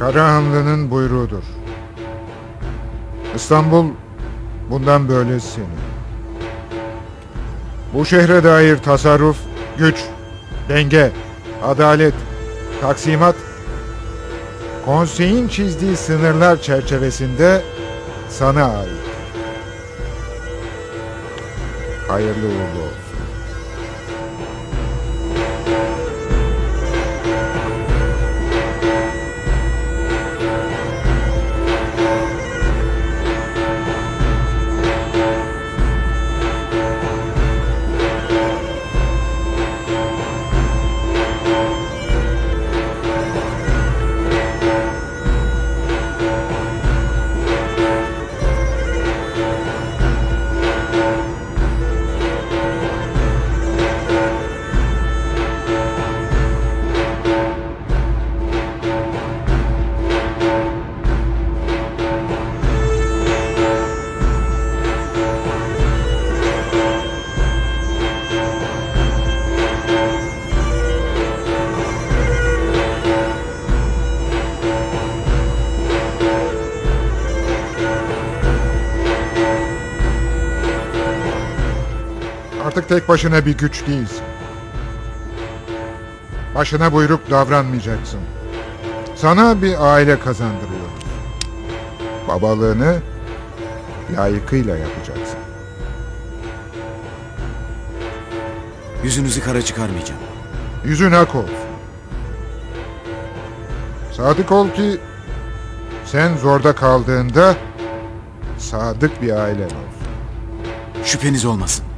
Karahanlı'nın buyruğudur. İstanbul bundan böyle senin. Bu şehre dair tasarruf, güç, denge, adalet, taksimat, konseyin çizdiği sınırlar çerçevesinde sana ait. Hayırlı uğurlu olsun. Artık tek başına bir güç değilsin. Başına buyruk davranmayacaksın. Sana bir aile kazandırıyoruz. Babalığını layıkıyla yapacaksın. Yüzünüzü kara çıkarmayacağım. Yüzün ak olsun. Sadık ol ki sen zorda kaldığında sadık bir ailen olsun. Şüpheniz olmasın.